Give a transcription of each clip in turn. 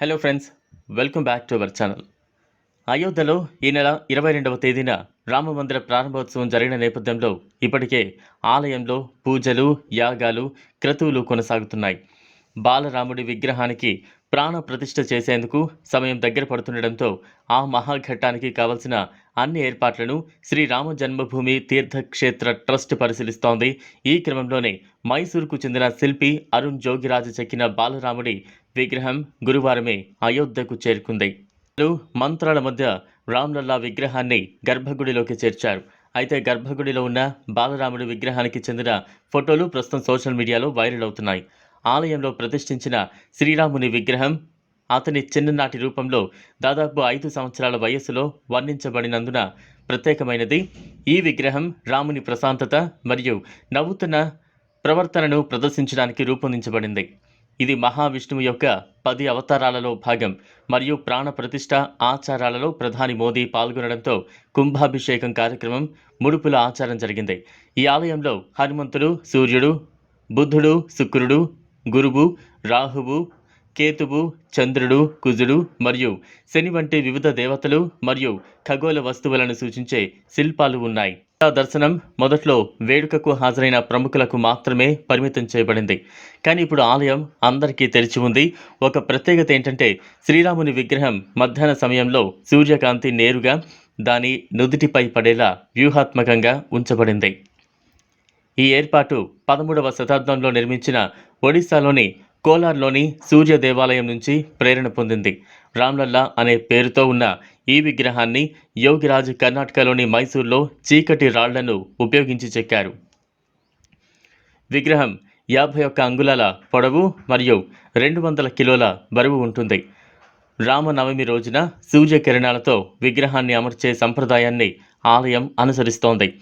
Hello friends welcome back to our channel అయోధ్యలో ఈ నెల ఇరవై రెండవ తేదీన రామమందిర ప్రారంభోత్సవం జరిగిన నేపథ్యంలో ఇప్పటికే ఆలయంలో పూజలు యాగాలు క్రతువులు కొనసాగుతున్నాయి. బాలరాముడి విగ్రహానికి ప్రాణ ప్రతిష్ఠ చేసేందుకు సమయం దగ్గర పడుతుండటంతో ఆ మహాఘట్టానికి కావలసిన అన్ని ఏర్పాట్లను శ్రీరామ జన్మభూమి తీర్థక్షేత్ర ట్రస్ట్ పరిశీలిస్తోంది. ఈ క్రమంలోనే మైసూర్కు చెందిన శిల్పి అరుణ్ జోగిరాజు చెక్కిన బాలరాముడి విగ్రహం గురువారమే అయోధ్యకు చేరుకుంది. మంత్రాల మధ్య రామ్లల్లా విగ్రహాన్ని గర్భగుడిలోకి చేర్చారు. అయితే గర్భగుడిలో ఉన్న బాలరాముడి విగ్రహానికి చెందిన ఫోటోలు ప్రస్తుతం సోషల్ మీడియాలో వైరల్ అవుతున్నాయి. ఆలయంలో ప్రతిష్ఠించిన శ్రీరాముని విగ్రహం అతని చిన్ననాటి రూపంలో దాదాపు ఐదు సంవత్సరాల వయస్సులో వర్ణించబడినందున ప్రత్యేకమైనది. ఈ విగ్రహం రాముని ప్రశాంతత మరియు నవ్వుతున్న ప్రవర్తనను ప్రదర్శించడానికి రూపొందించబడింది. ఇది మహావిష్ణువు యొక్క పది అవతారాలలో భాగం మరియు ప్రాణ ప్రతిష్ఠ ఆచారాలలో ప్రధాని మోదీ పాల్గొనడంతో కుంభాభిషేకం కార్యక్రమం ముడుపుల ఆచారం జరిగింది. ఈ ఆలయంలో హనుమంతుడు సూర్యుడు బుద్ధుడు శుక్రుడు గురువు రాహువు కేతువు చంద్రుడు కుజుడు మరియు శని వంటి వివిధ దేవతలు మరియు ఖగోళ వస్తువులను సూచించే శిల్పాలు ఉన్నాయి. ఆ దర్శనం మొదట్లో వేడుకకు హాజరైన ప్రముఖులకు మాత్రమే పరిమితం చేయబడింది. కానీ ఇప్పుడు ఆలయం అందరికీ తెరిచి ఉంది. ఒక ప్రత్యేకత ఏంటంటే శ్రీరాముని విగ్రహం మధ్యాహ్న సమయంలో సూర్యకాంతి నేరుగా దాని నుదుటిపై పడేలా వ్యూహాత్మకంగా ఉంచబడింది. ఈ ఏర్పాటు పదమూడవ శతాబ్దంలో నిర్మించిన ఒడిశాలోని కోలార్లోని సూర్య దేవాలయం నుంచి ప్రేరణ పొందింది. రామ్లల్లా అనే పేరుతో ఉన్న ఈ విగ్రహాన్ని యోగిరాజ్ కర్ణాటకలోని మైసూర్లో చీకటి రాళ్ళను ఉపయోగించి చెక్కారు. విగ్రహం యాభై ఒక్క అంగుళాల పొడవు మరియు రెండు వందల కిలోల బరువు ఉంటుంది. రామనవమి రోజున సూర్యకిరణాలతో విగ్రహాన్ని అమర్చే సంప్రదాయాన్ని ఆలయం అనుసరిస్తోంది.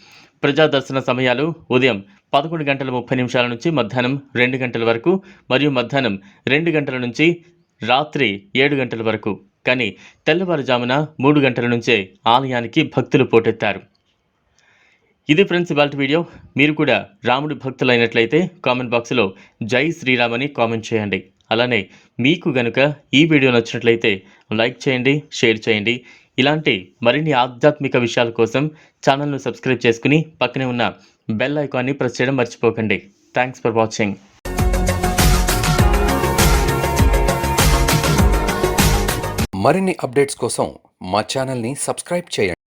ప్రజా దర్శన సమయాలు ఉదయం పదకొండు గంటల ముప్పై నిమిషాల నుంచి మధ్యాహ్నం రెండు గంటల వరకు మరియు మధ్యాహ్నం రెండు గంటల నుంచి రాత్రి ఏడు గంటల వరకు. కానీ తెల్లవారుజామున మూడు గంటల నుంచే ఆలయానికి భక్తులు పోటెత్తారు. ఇది ఫ్రెండ్స్ ఇవాళ వీడియో. మీరు కూడా రాముడి భక్తులైనట్లయితే కామెంట్ బాక్స్లో జై శ్రీరామ్ అని కామెంట్ చేయండి. అలానే మీకు గనుక ఈ వీడియో నచ్చినట్లయితే లైక్ చేయండి షేర్ చేయండి. ఇలాంటి మరిన్ని ఆధ్యాత్మిక విషయాల కోసం ఛానల్ను సబ్స్క్రైబ్ చేసుకుని పక్కనే ఉన్న బెల్ ఐకాన్ని ప్రెస్ చేయడం మర్చిపోకండి. థ్యాంక్స్ ఫర్ వాచింగ్ మరిన్ని అప్డేట్స్ కోసం మా ఛానల్ని సబ్స్క్రైబ్ చేయండి.